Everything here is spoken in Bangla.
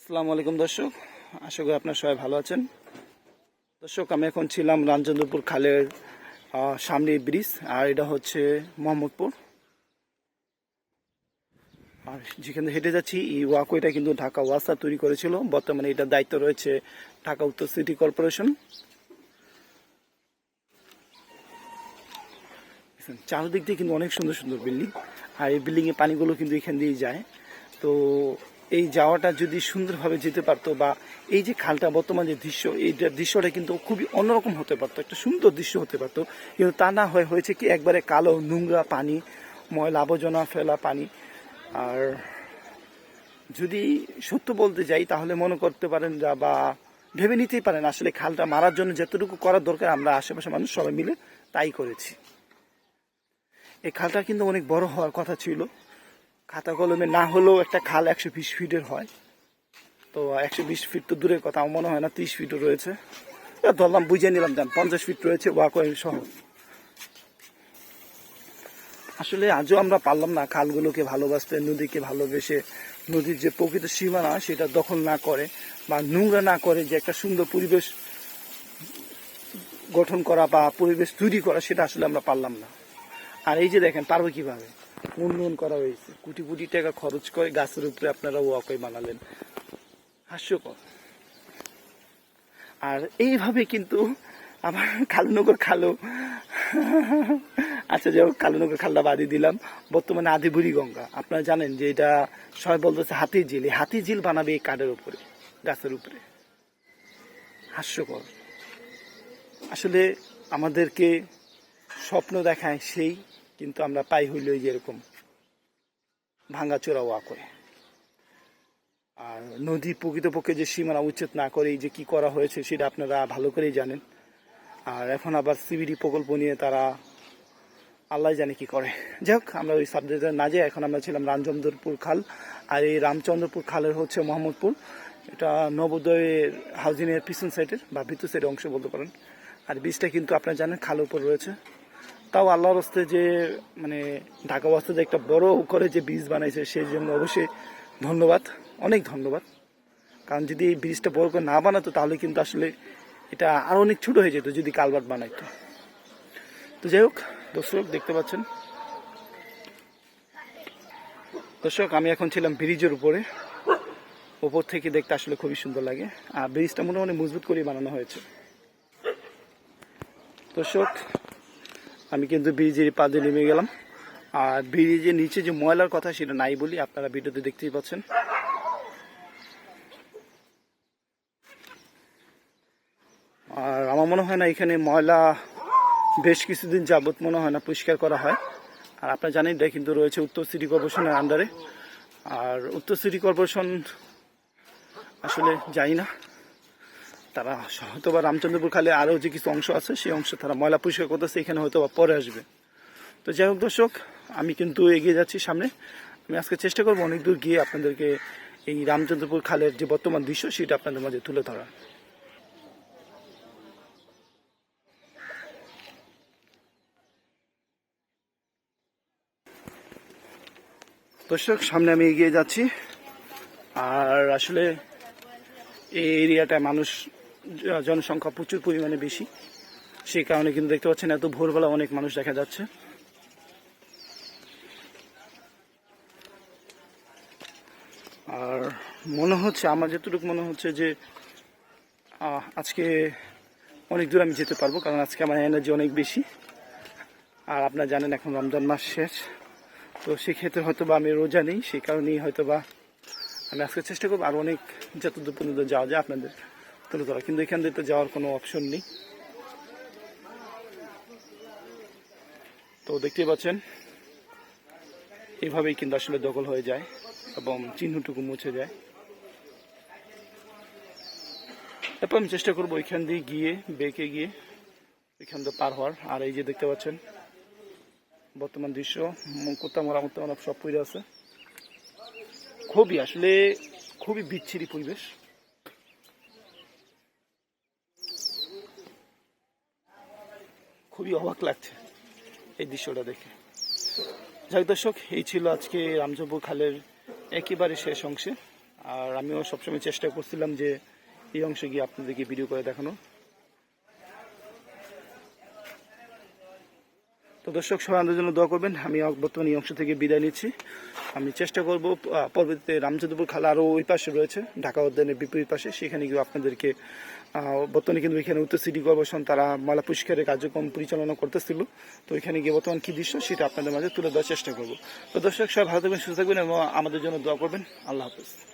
আসসালামু আলাইকুম দর্শক, আশা করি আপনার সবাই ভালো আছেন। দর্শক, আমি এখন ছিলাম রামচন্দ্রপুর খালের সামনে ব্রিজ, আর এটা হচ্ছে মোহাম্মদপুর। আর যেখানে হেঁটে যাচ্ছি, এই ওয়াকওয়েটা কিন্তু ঢাকা ওয়াসা তৈরি করেছিল। বর্তমানে এটার দায়িত্ব রয়েছে ঢাকা উত্তর সিটি কর্পোরেশন। চারদিক দিয়ে কিন্তু অনেক সুন্দর সুন্দর বিল্ডিং, আর এই বিল্ডিংয়ে পানিগুলো কিন্তু এখান দিয়েই যায়। তো এই যাওয়াটা যদি সুন্দরভাবে যেতে পারতো বা এই যে খালটা বর্তমান যে দৃশ্য, এই দৃশ্যটা কিন্তু খুবই অন্যরকম হতে পারতো, একটা সুন্দর দৃশ্য হতে পারতো। কিন্তু তা না হয়ে হয়েছে কি একবারে কালো নোংরা পানি, ময়লা আবর্জনা ফেলা পানি। আর যদি সত্য বলতে যাই, তাহলে মনে করতে পারেন যা বা ভেবে নিতেই পারেন, আসলে খালটা মারার জন্য যতটুকু করার দরকার, আমরা আশেপাশে মানুষ সবাই মিলে তাই করেছি। এই খালটা কিন্তু অনেক বড় হওয়ার কথা ছিল। খাতা কলমে না হলেও একটা খাল একশো বিশ ফিটের হয়। তো একশো বিশ ফিট তো দূরের কথা, আমার মনে হয় না ত্রিশ ফিটও রয়েছে। ধরলাম বুঝে নিলাম যান পঞ্চাশ ফিট রয়েছে ওয়াকওয়ে সহ। আসলে আজও আমরা পারলাম না খালগুলোকে ভালোবাসতে, নদীকে ভালোবেসে। নদীর যে প্রকৃত সীমানা, সেটা দখল না করে বা নোংরা না করে যে একটা সুন্দর পরিবেশ গঠন করা বা পরিবেশ তৈরি করা, সেটা আসলে আমরা পারলাম না। আর এই যে দেখেন, পারব কীভাবে? উন্নয়ন করা হয়েছে। কোটি কোটি টাকা খরচ করে গাছের উপরে আপনারা ওয়াকই বানালেন। হাস্যকর। আর এইভাবে কিন্তু আমার কালুনগর খালো। আচ্ছা যাই হোক, কালুনগর খালটা বাদি দিলাম। বর্তমানে আদিবুড়ি গঙ্গা। আপনারা জানেন যে এটা সবাই বলতেছে হাতির ঝিল। এই হাতি ঝিল বানাবে এই কাঠের উপরে, গাছের উপরে। হাস্যকর। আসলে আমাদেরকে স্বপ্ন দেখায় সেই কিন্তু আমরা পাই হইল এই যে এরকম ভাঙ্গাচোরা ওয়া করে। আর নদী প্রকৃতপক্ষে যে সীমানা উচ্ছেদ না করে যে কি করা হয়েছে সেটা আপনারা ভালো করেই জানেন। আর এখন আবার সিবিডি প্রকল্প নিয়ে তারা আল্লাহ জানে কি করে। যাই হোক আমরা ওই সাবজেক্টে না যাই এখন আমরা ছিলাম রামচন্দ্রপুর খাল। আর এই রামচন্দ্রপুর খালের হচ্ছে মোহাম্মদপুর। এটা নবোদয়ের হাউজিংয়ের পিছন সাইডের বা ভিতর সাইডের অংশ বলতে পারেন। আর বীজটা কিন্তু আপনারা জানেন, খালের উপর রয়েছে। তাও আল্লাহর হস্তে যে মানে ঢাকা বাস্তে যে একটা বড় করে যে ব্রিজ বানাইছে সেই জন্য অবশ্যই ধন্যবাদ, অনেক ধন্যবাদ। কারণ যদি এই ব্রিজটা বড় করে না বানাতো, তাহলে কিন্তু আসলে এটা আরও অনেক ছোটো হয়ে যেত, যদি কালভার্ট বানাইতো। তো যাই হোক, দর্শক দেখতে পাচ্ছেন। দর্শক, আমি এখন ছিলাম ব্রিজের উপরে। উপর থেকে দেখতে আসলে খুবই সুন্দর লাগে। আর ব্রিজটা মোটামুটি মজবুত করে বানানো হয়েছে। দর্শক আমি কিন্তু ব্রিজের পাদে নেমে গেলাম। আর ব্রিজের নিচে যে ময়লার কথা সেটা নাই বলি, আপনারা ভিডিওতে দেখতেই পাচ্ছেন। আর আমার মনে হয় না এখানে ময়লা বেশ কিছুদিন যাবত মনে হয় না পরিষ্কার করা হয়। আর আপনারা জানেন এটা কিন্তু রয়েছে উত্তর সিটি কর্পোরেশনের আন্ডারে আর উত্তর সিটি কর্পোরেশন আসলে যাই না। তারা হয়তো বা রামচন্দ্রপুর খালে আরও যে কিছু অংশ আছে, সেই অংশ তারা ময়লা পরিষ্কার করতেছে, এখানে হয়তো বা পরে আসবে। তো যাই হোক দর্শক, আমি কিন্তু এগিয়ে যাচ্ছি সামনে। আমি আজকে চেষ্টা করব অনেক দূর গিয়ে আপনাদেরকে এই রামচন্দ্রপুর খালের যে বর্তমান দৃশ্য, সেটা আপনাদের মাঝে তুলে ধরা দর্শক, সামনে আমি এগিয়ে যাচ্ছি। আর আসলে এই এরিয়াটায় মানুষ জনসংখ্যা প্রচুর পরিমাণে বেশি। সেই কারণে কিন্তু দেখতে পাচ্ছেন এত ভোরবেলা অনেক মানুষ দেখা যাচ্ছে। আর মনে হচ্ছে, আমার যতটুকু মনে হচ্ছে যে আজকে অনেক দূর আমি যেতে পারব, কারণ আজকে আমার এনার্জি অনেক বেশি। আর আপনারা জানেন এখন রমজান মাস শেষ। তো সেক্ষেত্রে হয়তো বা আমি রোজা নেই, সেই কারণেই হয়তো বা আমি আজকে চেষ্টা করব আর অনেক যতদূর পর্যন্ত যাওয়া যায় আপনাদের তুলে ধরা। কিন্তু এখান দিয়ে তো যাওয়ার কোনো অপশন নেই। তো দেখতেই পাচ্ছেন এইভাবেই কিন্তু আসলে দখল হয়ে যায় এবং চিহ্নটুকু মুছে যায়। তারপর আমি চেষ্টা করব ওইখান দিয়ে গিয়ে, বেঁকে গিয়ে ওইখান দিয়ে পার হওয়ার। আর এই যে দেখতে পাচ্ছেন, বর্তমান দৃশ্য কুত্তা মরা মুত্তা সব পড়ে আছে। খুবই আসলে খুবই বিচ্ছিরি পরিবেশ। খুবই অবাক লাগছে এই দৃশ্যটা দেখে। যাই দর্শক, এই ছিল আজকে রামজপুর খালের একেবারে শেষ অংশে। আর আমিও সবসময় চেষ্টা করছিলাম যে এই অংশে গিয়ে আপনাদেরকে ভিডিও করে দেখানো তো দর্শক, সবাই আমাদের জন্য দোয়া করবেন। আমি বর্তমানে এই অংশ থেকে বিদায় নিচ্ছি। আমি চেষ্টা করব পরবর্তীতে রামচন্দ্রপুর খালা আরও ওই পাশে রয়েছে, ঢাকা উদ্যানের বিপরীত পাশে। সেখানে গিয়ে আপনাদেরকে বর্তমানে কিন্তু এখানে উত্তর সিটি কর্পোরেশন তারা মালা পরিষ্কারের কার্যক্রম পরিচালনা করতেছিল। তো এখানে গিয়ে বর্তমান কী দৃশ্য সেটা আপনাদের মাঝে তুলে দেওয়ার চেষ্টা করব। তো দর্শক সবাই ভালো থাকবেন, সুস্থ থাকবেন এবং আমাদের জন্য দোয়া করবেন। আল্লাহ হাফেজ।